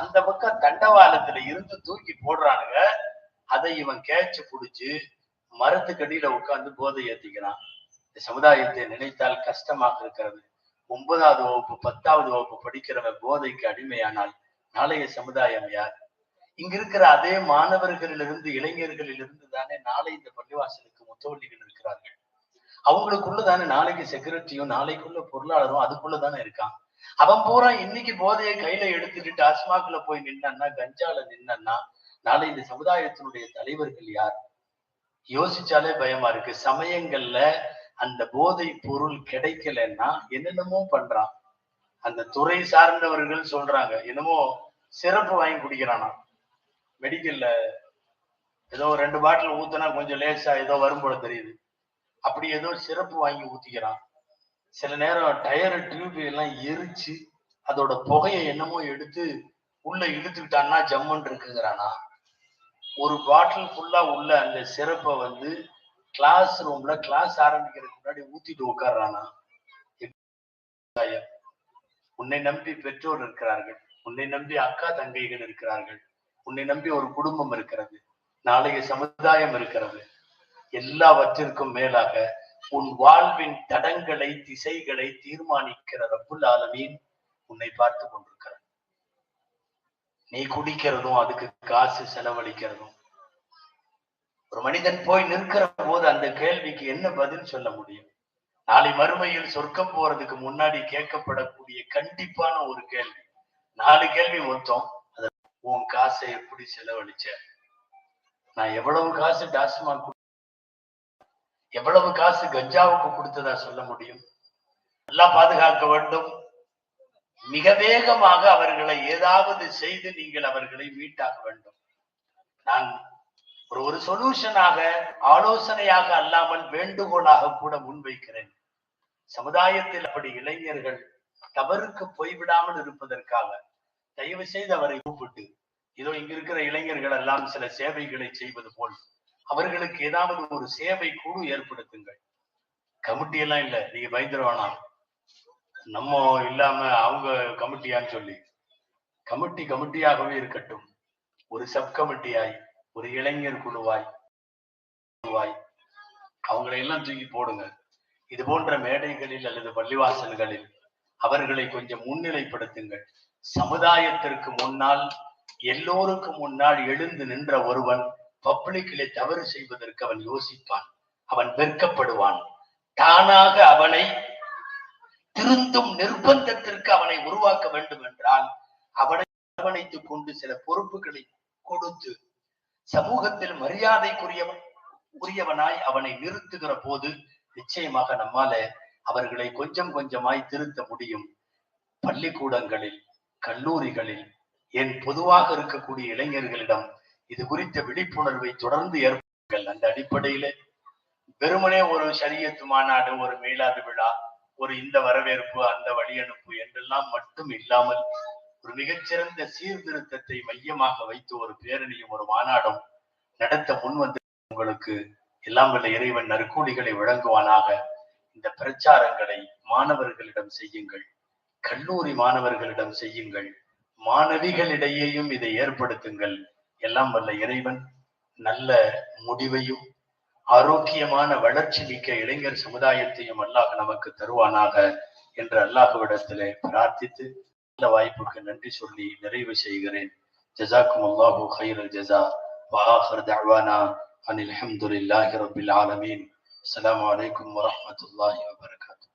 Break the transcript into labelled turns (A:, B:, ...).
A: அந்த பக்கம் தண்டவாளத்துல இருந்து தூக்கி போடுறானுங்க. அதை இவன் கேட்ச் புடிச்சு மரத்துக்கடியில உட்கார்ந்து போதை ஏத்திக்கிறான். இந்த சமுதாயத்தை நினைத்தால் கஷ்டமாக இருக்கிறது. ஒன்பதாவது வகுப்பு பத்தாவது வகுப்பு படிக்கிறவன் போதைக்கு அடிமையானால் நாளைய சமுதாயம் யார்? இங்க இருக்கிற அதே மாணவர்களிலிருந்து இளைஞர்களிலிருந்து தானே நாளை இந்த பள்ளிவாசலுக்கு முத்தவள்ளிகள் இருக்கிறார்கள். அவங்களுக்குள்ள தானே நாளைக்கு செக்யூரிட்டியும் நாளைக்குள்ள பொருளாளரும் அதுக்குள்ள தானே இருக்கான் அவன் பூரா இன்னைக்கு போதையை கையில எடுத்துட்டு டாஸ்மாக்ல போய் நின்னா கஞ்சால நின்னா நாளை இந்த சமுதாயத்தினுடைய தலைவர்கள் யார்? யோசிச்சாலே பயமா இருக்கு. சமயங்கள்ல அந்த போதை பொருள் கிடைக்கலன்னா என்னென்னமோ பண்றான். அந்த துறை சார்ந்தவர்கள் சொல்றாங்க என்னமோ சிறப்பு வாங்கி குடிக்கிறானா? மெடிக்கல்ல ஏதோ ரெண்டு பாட்டில் ஊத்துனா கொஞ்சம் லேசா ஏதோ வரும்போல தெரியுது. அப்படி ஏதோ சிறப்பு வாங்கி ஊத்திக்கிறான். சில நேரம் டயர் டியூப் எல்லாம் எரிச்சு அதோட புகையை என்னமோ எடுத்து உள்ள இழுத்துக்கிட்டான்னா ஜம்முன்னு இருக்குங்கிறானா ஒரு பாட்டில் ஃபுல்லா உள்ள அந்த சிறப்பை வந்து கிளாஸ் ரூம்ல கிளாஸ் ஆரம்பிக்கிறதுக்கு முன்னாடி ஊத்திட்டு உட்கார்றானா உன்னை நம்பி பெற்றோர் இருக்கிறார்கள் உன்னை நம்பி அக்கா தங்கைகள் இருக்கிறார்கள் உன்னை நம்பி ஒரு குடும்பம் இருக்கிறது நாளைய சமுதாயம் இருக்கிறது எல்லாவற்றிற்கும் மேலாக உன் வாழ்வின் தடங்களை திசைகளை தீர்மானிக்கிற ரப்புல் ஆலமீன் உன்னை பார்த்து கொண்டிருக்கிறார். நீ குடிக்கிறதும் அதுக்கு காசு செலவழிக்கிறதும். ஒரு மனிதன் போய் நிற்கிற போது அந்த கேள்விக்கு என்ன பதில் சொல்ல முடியும்? நாளை மறுமையில் சொர்க்கம் போறதுக்கு முன்னாடி கேட்கப்படக்கூடிய கண்டிப்பான ஒரு கேள்வி. நாலு கேள்வி மொத்தம். அத உன் காசை எப்படி செலவழிச்ச? நான் எவ்வளவு காசு டாஸ்மாக் எவ்வளவு காசு கஞ்சாவுக்கு கொடுத்ததா சொல்ல முடியும்? நல்லா பாதுகாக்க வேண்டும். மிக வேகமாக அவர்களை ஏதாவது செய்து நீங்கள் அவர்களை மீட்டாக வேண்டும். நான் ஒரு ஒரு சொல்யூஷனாக ஆலோசனையாக அல்லாமல் வேண்டுகோளாக கூட முன்வைக்கிறேன். சமுதாயத்தில் அப்படி இளைஞர்கள் தவறுக்கு போய்விடாமல் இருப்பதற்காக தயவு செய்து அவரை கூப்பிட்டு இதோ இங்க இருக்கிற இளைஞர்கள் எல்லாம் சில சேவைகளை செய்வது போல் அவர்களுக்கு ஏதாவது ஒரு சேவை குழு ஏற்படுத்துங்கள். கமிட்டி எல்லாம் இல்ல. நீங்க பயந்துருவானா? நம்ம இல்லாம அவங்க கமிட்டியான்னு சொல்லி. கமிட்டி கமிட்டியாகவே இருக்கட்டும். ஒரு சப் கமிட்டியாய் ஒரு இளைஞர் குழுவாய் குழுவாய். அவங்களை எல்லாம் தூக்கி போடுங்க. இது போன்ற மேடைகளில் அல்லது பள்ளிவாசல்களில் அவர்களை கொஞ்சம் முன்னிலைப்படுத்துங்கள். சமுதாயத்திற்கு முன்னால் எல்லோருக்கும் முன்னால் எழுந்து நின்ற ஒருவன் பப்ளிக்கிலே தவறு செய்வதற்கு அவன் யோசிப்பான். அவன் வெட்கப்படுவான். தானாக அவனை திருந்தும் நிர்பந்தத்திற்கு அவனை உருவாக்க வேண்டும் என்றால் அவனை அரவணைத்துக் கொண்டு சில பொறுப்புகளை கொடுத்து சமூகத்தில் மரியாதைக்குரியவன் உரியவனாய் அவனை நிறுத்துகிற போது நிச்சயமாக நம்மால அவர்களை கொஞ்சம் கொஞ்சமாய் திருத்த முடியும். பள்ளிக்கூடங்களில் கல்லூரிகளில் என் பொதுவாக இருக்கக்கூடிய இளைஞர்களிடம் இது குறித்த விழிப்புணர்வை தொடர்ந்து ஏற்படுங்கள் அந்த அடிப்படையில வெறுமனே ஒரு சரியத்து மாநாடு ஒரு மேலாது விழா ஒரு இந்த வரவேற்பு அந்த வழியனுப்பு என்றெல்லாம் மட்டும் இல்லாமல் ஒரு மிகச்சிறந்த சீர்திருத்தத்தை மையமாக வைத்து ஒரு பேரணியும் ஒரு மாநாடும் நடத்த முன்வந்து உங்களுக்கு எல்லாம் வல்ல இறைவன் நற்கூலிகளை வழங்குவானாக. இந்த பிரச்சாரங்களை மாணவர்களிடம் செய்யுங்கள். கல்லூரி மாணவர்களிடம் செய்யுங்கள். மாணவிகளிடையேயும் இதை ஏற்படுத்துங்கள். எல்லாம் வல்ல இறைவன் நல்ல முடிவையும் ஆரோக்கியமான வளர்ச்சி மிக்க இளைஞர் சமுதாயத்தையும் அல்லாஹ் நமக்கு தருவானாக என்று அல்லாஹுவிடத்திலே பிரார்த்தித்து இந்த வாய்ப்புக்கு நன்றி சொல்லி நிறைவு செய்கிறேன் ஜசாக்கும் அல்லாஹு خير ஜஸா وآخر دعوانا أن الحمد لله رب العالمين السلام عليكم ورحمة الله وبركاته